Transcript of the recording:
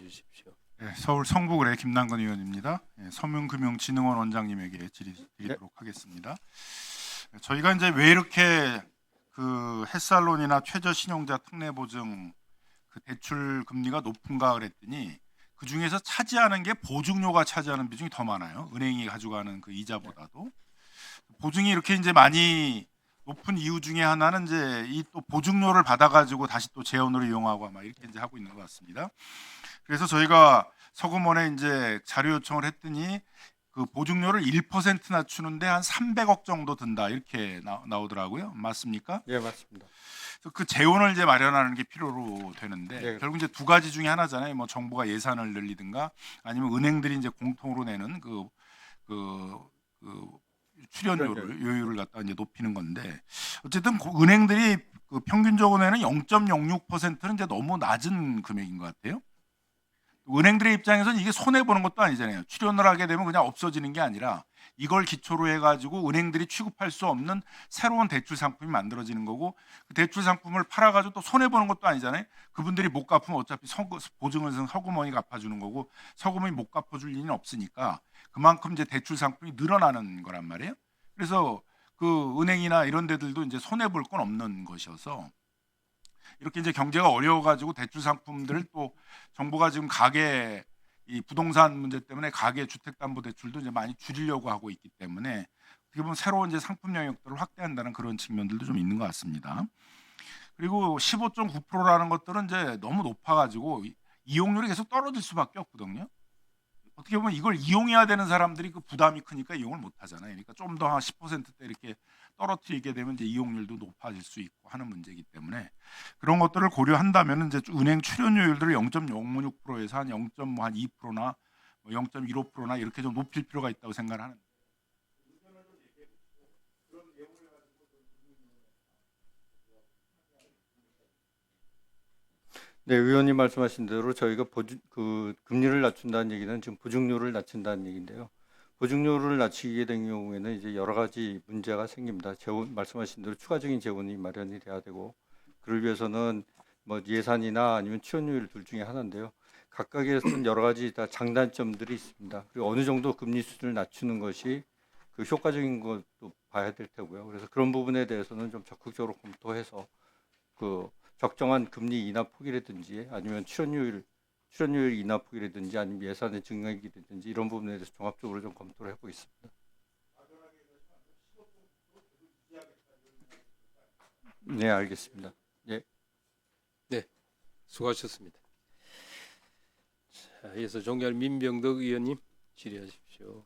주십시오. 네, 서울 성북을의 김남근 의원입니다. 예, 서문금융진흥원 원장님에게 질의드리도록 하겠습니다. 네, 저희가 이제 왜 이렇게 그 햇살론이나 최저 신용자 특례 보증 그 대출 금리가 높은가 그랬더니 그 중에서 차지하는 게 보증료가 차지하는 비중이 더 많아요. 은행이 가져가는 그 이자보다도 보증이 이렇게 이제 많이 높은 이유 중에 하나는 이제 이 또 보증료를 받아가지고 다시 또 재원으로 이용하고 막 이렇게 이제 하고 있는 것 같습니다. 그래서 저희가 서금원에 이제 자료 요청을 했더니 그 보증료를 1% 낮추는데 한 300억 정도 든다 이렇게 나, 나오더라고요. 맞습니까? 예 맞습니다. 그 재원을 이제 마련하는 게 필요로 되는데 네. 결국 이제 두 가지 중에 하나잖아요. 뭐 정부가 예산을 늘리든가 아니면 은행들이 이제 공통으로 내는 그 그, 그 출연료를 요율을 갖다 이제 높이는 건데 어쨌든 그 은행들이 그 평균적으로 내는 0.06%는 이제 너무 낮은 금액인 것 같아요. 은행들의 입장에서는 이게 손해 보는 것도 아니잖아요. 출연을 하게 되면 그냥 없어지는 게 아니라 이걸 기초로 해가지고 은행들이 취급할 수 없는 새로운 대출 상품이 만들어지는 거고 그 대출 상품을 팔아가지고 또 손해 보는 것도 아니잖아요. 그분들이 못 갚으면 어차피 서구, 보증을 서구머니가 갚아주는 거고 서구머니 못 갚아줄 리는 없으니까 그만큼 이제 대출 상품이 늘어나는 거란 말이에요. 그래서 그 은행이나 이런 데들도 이제 손해 볼 건 없는 것이어서 이렇게 이제 경제가 어려워가지고 대출 상품들을 또 정부가 지금 가계 이 부동산 문제 때문에 가계 주택담보대출도 이제 많이 줄이려고 하고 있기 때문에 어떻게 보면 새로운 이제 상품 영역들을 확대한다는 그런 측면들도 좀 있는 것 같습니다. 그리고 15.9%라는 것들은 이제 너무 높아가지고 이- 이용률이 계속 떨어질 수밖에 없거든요. 어떻게 보면 이걸 이용해야 되는 사람들이 그 부담이 크니까 이용을 못 하잖아요. 그러니까 좀 더 한 10%대 이렇게 떨어뜨리게 되면 이제 이용률도 높아질 수 있고 하는 문제이기 때문에 그런 것들을 고려한다면 이제 은행 출연료율들을 0.06%에서 한 0.2%나 0.15%나 이렇게 좀 높일 필요가 있다고 생각을 하는. 네 의원님 말씀하신 대로 저희가 보주, 그 금리를 낮춘다는 얘기는 지금 보증료를 낮춘다는 얘기인데요. 보증료를 낮추게 된 경우에는 이제 여러 가지 문제가 생깁니다. 재원 말씀하신 대로 추가적인 재원이 마련이 돼야 되고 그를 위해서는 뭐 예산이나 아니면 출연료율 둘 중에 하나인데요. 각각에서는 여러 가지 다 장단점들이 있습니다. 그리고 어느 정도 금리 수준을 낮추는 것이 그 효과적인 것도 봐야 될 테고요. 그래서 그런 부분에 대해서는 좀 적극적으로 검토해서 그 적정한 금리 인하 폭이라든지 아니면 출연율 출연율 인하 폭이라든지 아니면 예산의 증액이라든지 이런 부분에 대해서 종합적으로 좀 검토를 해보겠습니다. 네, 알겠습니다. 수고하셨습니다. 자, 이어서 종결 민병덕 의원님 질의하십시오.